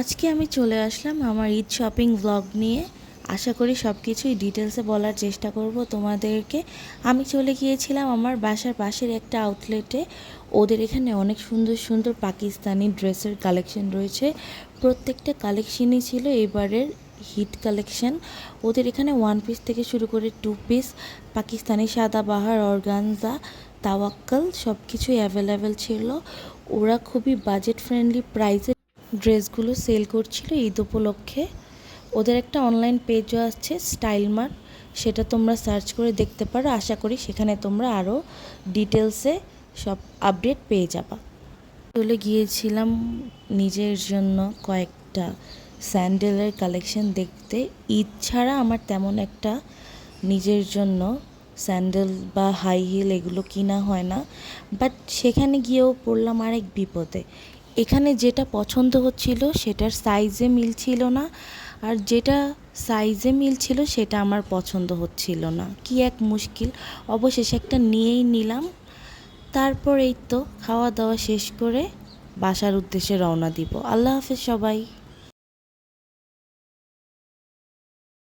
আজকে আমি চলে আসলাম আমার ঈদ শপিং ব্লগ নিয়ে। আশা করি সব কিছুই ডিটেলসে বলার চেষ্টা করব তোমাদেরকে। আমি চলে গিয়েছিলাম আমার বাসার পাশের একটা আউটলেটে ওদের এখানে অনেক সুন্দর সুন্দর পাকিস্তানি ড্রেসের কালেকশন রয়েছে। প্রত্যেকটা কালেকশনই ছিল এবারের হিট কালেকশন ওদের এখানে ওয়ান পিস থেকে শুরু করে two piece Pakistani Sadabahar organza Tawakkal সব কিছুই অ্যাভেলেবেল ছিল। ওরা খুবই বাজেট ফ্রেন্ডলি প্রাইসে ড্রেসগুলো সেল করছিল ঈদ উপলক্ষে। ওদের একটা অনলাইন পেজও আছে, স্টাইল মার্ট। সেটা তোমরা সার্চ করে দেখতে পারো। আশা করি সেখানে তোমরা আরও ডিটেলসে সব আপডেট পেয়ে যাবা। চলে গিয়েছিলাম নিজের জন্য কয়েকটা স্যান্ডেলের কালেকশন দেখতে। ঈদ ছাড়া আমার তেমন একটা নিজের জন্য স্যান্ডেল বা হাই হিল এগুলো কিনা হয় না। বাট সেখানে গিয়েও পড়লাম আরেক বিপদে। এখানে যেটা পছন্দ হচ্ছিল সেটার সাইজে মিলছিল না, আর যেটা সাইজে মিলছিল সেটা আমার পছন্দ হচ্ছিল না। কি এক মুশকিল। অবশেষে একটা নিয়েই নিলাম। তারপর এই তো খাওয়া দাওয়া শেষ করে বাসার উদ্দেশ্যে রওনা দিব। আল্লাহ হাফেজ সবাই।